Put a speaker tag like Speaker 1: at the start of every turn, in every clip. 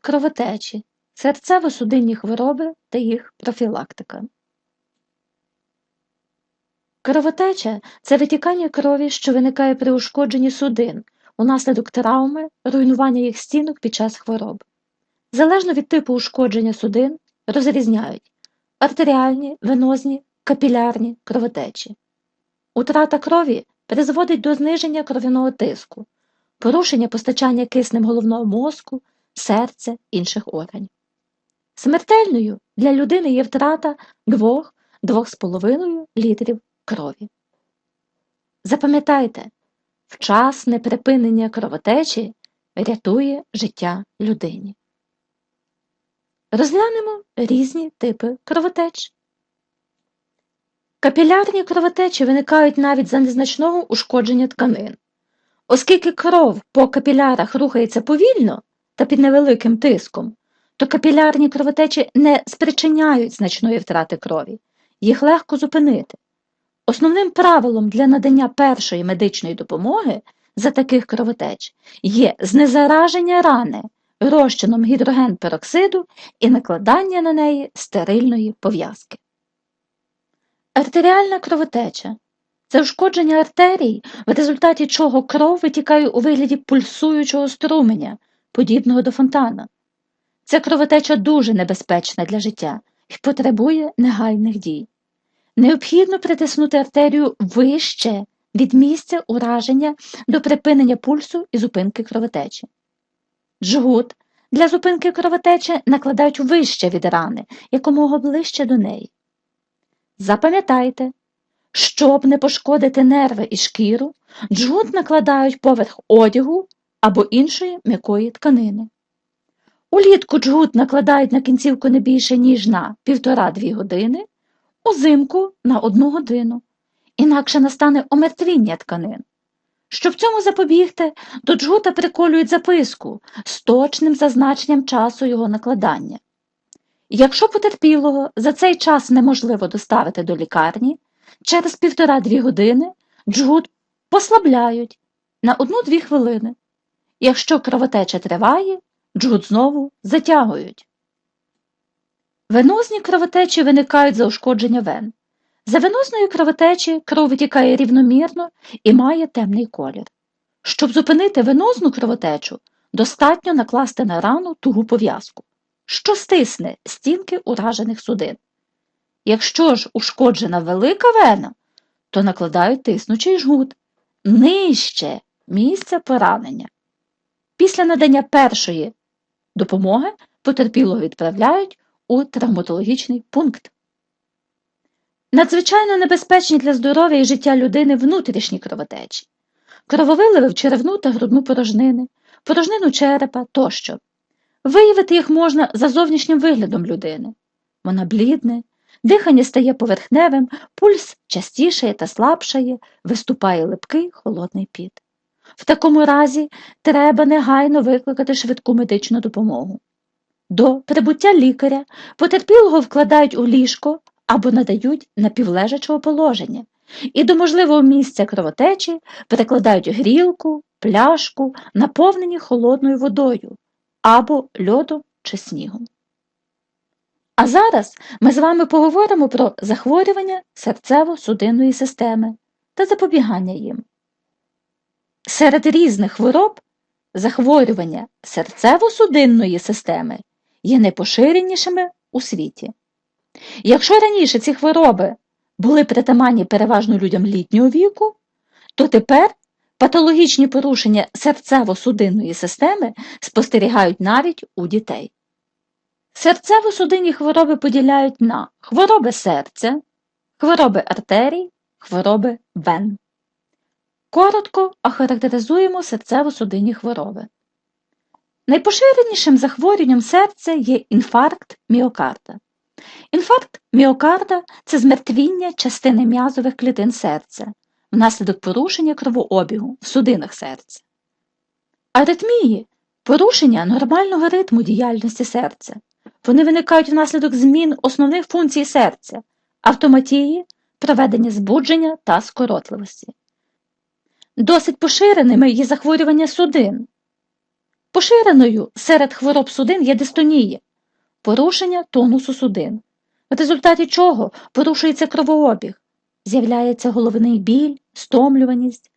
Speaker 1: кровотечі, серцево-судинні хвороби та їх профілактика. Кровотеча це витікання крові, що виникає при ушкодженні судин унаслідок травми, руйнування їх стінок під час хвороб. Залежно від типу ушкодження судин розрізняють артеріальні, венозні, капілярні кровотечі. Утрата крові призводить до зниження кров'яного тиску, порушення постачання киснем головного мозку, серця, інших органів. Смертельною для людини є втрата 2-2,5 літрів крові. Запам'ятайте, вчасне припинення кровотечі рятує життя людині. Розглянемо різні типи кровотеч. Капілярні кровотечі виникають навіть за незначного ушкодження тканин. Оскільки кров по капілярах рухається повільно та під невеликим тиском, то капілярні кровотечі не спричиняють значної втрати крові, їх легко зупинити. Основним правилом для надання першої медичної допомоги за таких кровотеч є знезараження рани розчином гідрогенпероксиду і накладання на неї стерильної пов'язки. Артеріальна кровотеча це ушкодження артерій, в результаті чого кров витікає у вигляді пульсуючого струменя, подібного до фонтана. Ця кровотеча дуже небезпечна для життя і потребує негайних дій. Необхідно притиснути артерію вище від місця ураження до припинення пульсу і зупинки кровотечі. Джгут для зупинки кровотечі накладають вище від рани, якомога ближче до неї. Запам'ятайте, щоб не пошкодити нерви і шкіру, джгут накладають поверх одягу або іншої м'якої тканини. Улітку джгут накладають на кінцівку не більше, ніж на 1,5-2 години, узимку на 1 годину, інакше настане омертвіння тканин. Щоб цьому запобігти, до джгута приколюють записку з точним зазначенням часу його накладання. Якщо потерпілого за цей час неможливо доставити до лікарні, через півтора-дві години джгут послабляють на одну-дві хвилини. Якщо кровотеча триває, джгут знову затягують. Венозні кровотечі виникають за ушкодження вен. За венозної кровотечі кров витікає рівномірно і має темний колір. Щоб зупинити венозну кровотечу, достатньо накласти на рану тугу пов'язку, що стисне стінки уражених судин. Якщо ж ушкоджена велика вена, то накладають тиснучий жгут нижче місця поранення. Після надання першої допомоги потерпілого відправляють у травматологічний пункт. Надзвичайно небезпечні для здоров'я і життя людини внутрішні кровотечі, крововиливи в черевну та грудну порожнини, порожнину черепа тощо. Виявити їх можна за зовнішнім виглядом людини. Вона блідне, дихання стає поверхневим, пульс частішає та слабшає, виступає липкий холодний піт. В такому разі треба негайно викликати швидку медичну допомогу. До прибуття лікаря потерпілого вкладають у ліжко або надають напівлежачого положення, і до можливого місця кровотечі перекладають грілку, пляшку, наповнені холодною водою або льодом чи снігом. А зараз ми з вами поговоримо про захворювання серцево-судинної системи та запобігання їм. Серед різних хвороб захворювання серцево-судинної системи є найпоширенішими у світі. Якщо раніше ці хвороби були притаманні переважно людям літнього віку, то тепер патологічні порушення серцево-судинної системи спостерігають навіть у дітей. Серцево-судинні хвороби поділяють на хвороби серця, хвороби артерій, хвороби вен. Коротко охарактеризуємо серцево-судинні хвороби. Найпоширенішим захворюванням серця є інфаркт міокарда. Інфаркт міокарда це змертвіння частини м'язових клітин серця внаслідок порушення кровообігу в судинах серця. Аритмії порушення нормального ритму діяльності серця. Вони виникають внаслідок змін основних функцій серця, автоматії, проведення збудження та скоротливості. Досить поширеними є захворювання судин. Поширеною серед хвороб судин є дистонія, порушення тонусу судин, в результаті чого порушується кровообіг, з'являється головний біль, стомлюваність.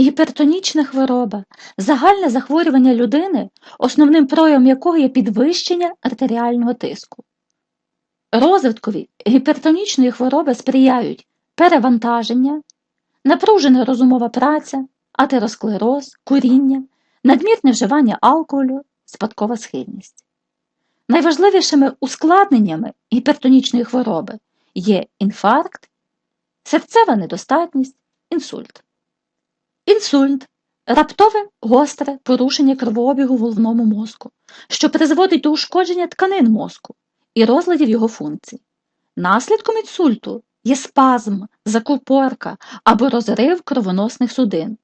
Speaker 1: Гіпертонічна хвороба загальне захворювання людини, основним проявом якого є підвищення артеріального тиску. Розвиткові гіпертонічної хвороби сприяють перевантаження, напружена розумова праця, атеросклероз, куріння, надмірне вживання алкоголю, спадкова схильність. Найважливішими ускладненнями гіпертонічної хвороби є інфаркт, серцева недостатність, інсульт. Інсульт раптове гостре порушення кровообігу в головному мозку, що призводить до ушкодження тканин мозку і розладів його функцій. Наслідком інсульту є спазм, закупорка або розрив кровоносних судин.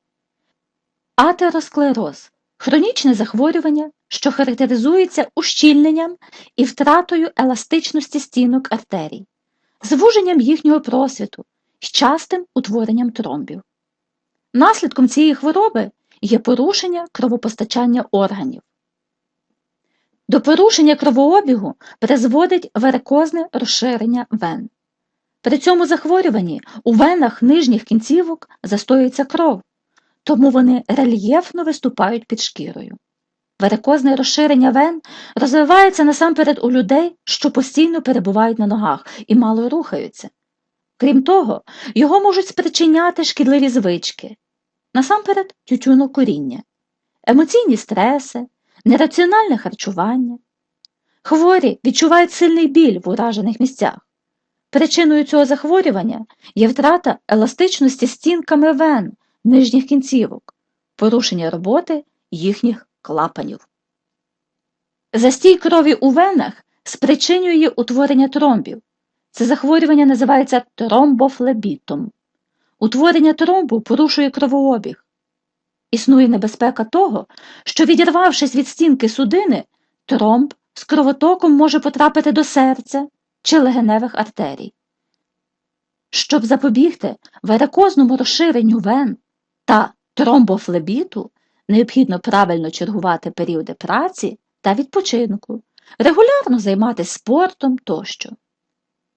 Speaker 1: Атеросклероз хронічне захворювання, що характеризується ущільненням і втратою еластичності стінок артерій, звуженням їхнього просвіту і частим утворенням тромбів. Наслідком цієї хвороби є порушення кровопостачання органів. До порушення кровообігу призводить варикозне розширення вен. При цьому захворюванні у венах нижніх кінцівок застоюється кров, тому вони рельєфно виступають під шкірою. Варикозне розширення вен розвивається насамперед у людей, що постійно перебувають на ногах і мало рухаються. Крім того, його можуть спричиняти шкідливі звички, насамперед тютюнокуріння, емоційні стреси, нераціональне харчування. Хворі відчувають сильний біль в уражених місцях. Причиною цього захворювання є втрата еластичності стінками вен нижніх кінцівок, порушення роботи їхніх клапанів. Застій крові у венах спричинює утворення тромбів. Це захворювання називається тромбофлебітом. Утворення тромбу порушує кровообіг. Існує небезпека того, що, відірвавшись від стінки судини, тромб з кровотоком може потрапити до серця чи легеневих артерій. Щоб запобігти варикозному розширенню вен та тромбофлебіту, необхідно правильно чергувати періоди праці та відпочинку, регулярно займатися спортом тощо.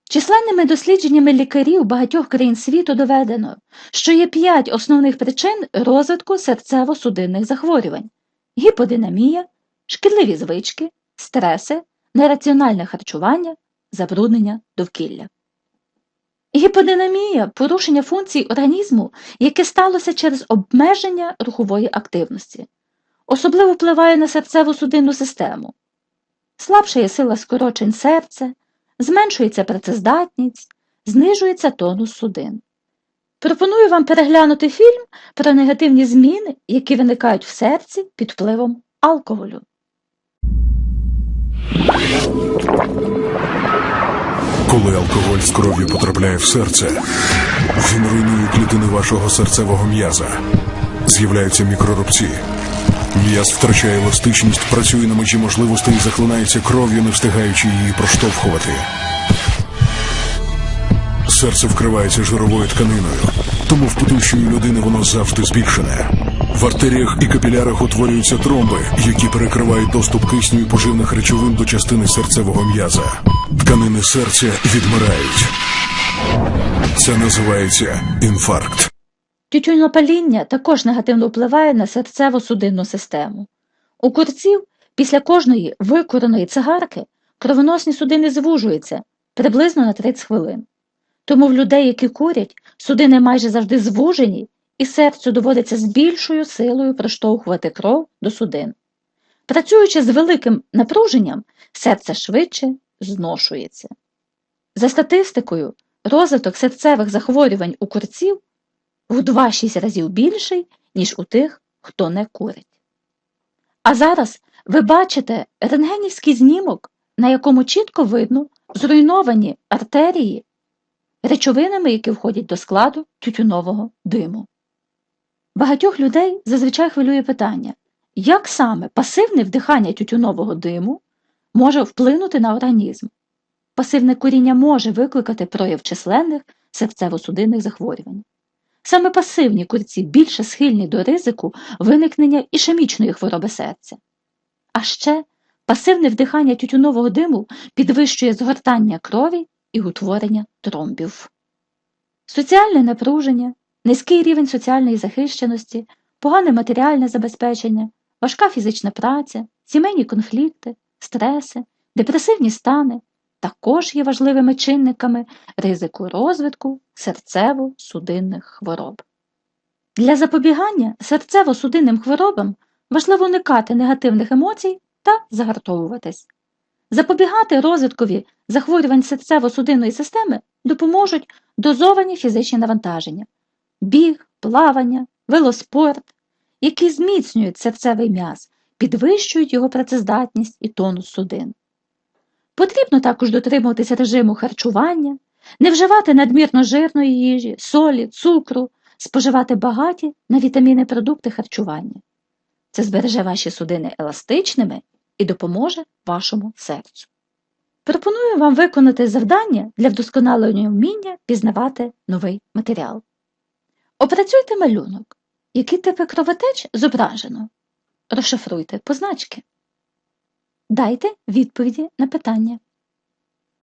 Speaker 1: Численними дослідженнями лікарів багатьох країн світу доведено, що є п'ять основних причин розвитку серцево-судинних захворювань гіподинамія, шкідливі звички, стреси, нераціональне харчування, забруднення довкілля. Гіподинамія порушення функцій організму, яке сталося через обмеження рухової активності, особливо впливає на серцево-судинну систему, слабшає сила скорочень серця, зменшується працездатність, знижується тонус судин. Пропоную вам переглянути фільм про негативні зміни, які виникають в серці під впливом алкоголю.
Speaker 2: Коли алкоголь з кров'ю потрапляє в серце, він руйнує клітини вашого серцевого м'яза. З'являються мікрорубці. М'яз втрачає еластичність, працює на межі можливостей і захлинається кров'ю, не встигаючи її проштовхувати. Серце вкривається жировою тканиною, тому в потущої людини воно завжди збільшене. В артеріях і капілярах утворюються тромби, які перекривають доступ кисню і поживних речовин до частини серцевого м'яза. Тканини серця відмирають. Це називається інфаркт.
Speaker 1: Тютюнопаління також негативно впливає на серцево-судинну систему. У курців після кожної викуреної цигарки кровоносні судини звужуються приблизно на 30 хвилин. Тому в людей, які курять, судини майже завжди звужені, і серцю доводиться з більшою силою проштовхувати кров до судин. Працюючи з великим напруженням, серце швидше зношується. За статистикою, розвиток серцевих захворювань у курців в 2-6 разів більший, ніж у тих, хто не курить. А зараз ви бачите рентгенівський знімок, на якому чітко видно зруйновані артерії речовинами, які входять до складу тютюнового диму. Багатьох людей зазвичай хвилює питання, як саме пасивне вдихання тютюнового диму може вплинути на організм. Пасивне куріння може викликати прояв численних серцево-судинних захворювань. Саме пасивні курці більше схильні до ризику виникнення ішемічної хвороби серця. А ще пасивне вдихання тютюнового диму підвищує згортання крові і утворення тромбів. Соціальне напруження, низький рівень соціальної захищеності, погане матеріальне забезпечення, важка фізична праця, сімейні конфлікти, стреси, депресивні стани також є важливими чинниками ризику розвитку серцево-судинних хвороб. Для запобігання серцево-судинним хворобам важливо уникати негативних емоцій та загартовуватись. Запобігати розвиткові захворювань серцево-судинної системи допоможуть дозовані фізичні навантаження, біг, плавання, велоспорт, які зміцнюють серцевий м'яз, підвищують його працездатність і тонус судин. Потрібно також дотримуватися режиму харчування, не вживати надмірно жирної їжі, солі, цукру, споживати багаті на вітаміни продукти харчування. Це збереже ваші судини еластичними і допоможе вашому серцю. Пропоную вам виконати завдання для вдосконалення вміння пізнавати новий матеріал. Опрацюйте малюнок, які типи кровотеч зображено. Розшифруйте позначки. Дайте відповіді на питання.